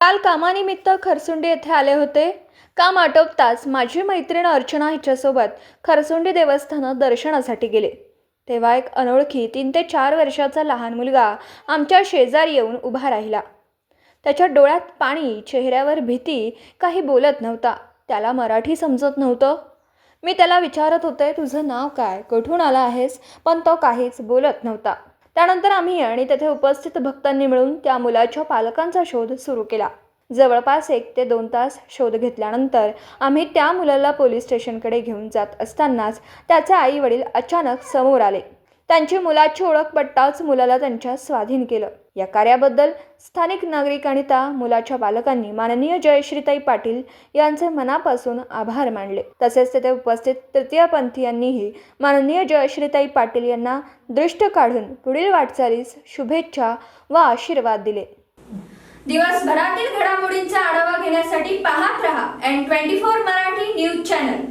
काल कामानिमित्त खरसुंडी येथे आले होते. काम आटोपताच माझी मैत्रीण अर्चना हिच्यासोबत खरसुंडी देवस्थानं दर्शनासाठी गेले. तेव्हा एक अनोळखी तीन ते चार वर्षाचा लहान मुलगा आमच्या शेजारी येऊन उभा राहिला. त्याच्या डोळ्यात पाणी चेहऱ्यावर भीती काही बोलत नव्हता. त्याला मराठी समजत नव्हतं. मी त्याला विचारत होते तुझं नाव काय? कुठून आला आहेस? पण तो काहीच बोलत नव्हता. त्यानंतर आम्ही आणि तेथे उपस्थित भक्तांनी मिळून त्या मुलाच्या पालकांचा शोध सुरू केला. जवळपास एक ते दोन तास शोध घेतल्यानंतर आम्ही त्या मुलाला पोलीस स्टेशनकडे घेऊन जात असतानाच त्याचे आई वडील अचानक समोर आले. त्यांची मुलाची ओळख पटताच मुलाला त्यांच्या स्वाधीन केलं. या कार्याबद्दल स्थानिक नागरिक आणि त्या मुलाच्या पालकांनी माननीय जयश्रीताई पाटील यांचे मनापासून आभार मानले. तसेच तेथे उपस्थित तृतीयपंथीयांनीही माननीय जयश्रीताई पाटील यांना दृष्ट काढून पुढील वाटचालीस शुभेच्छा व आशीर्वाद दिले. दिवसभरातील घडामोडींचा आढावा घेण्यासाठी पाहत रहा N twenty four Marathi news channel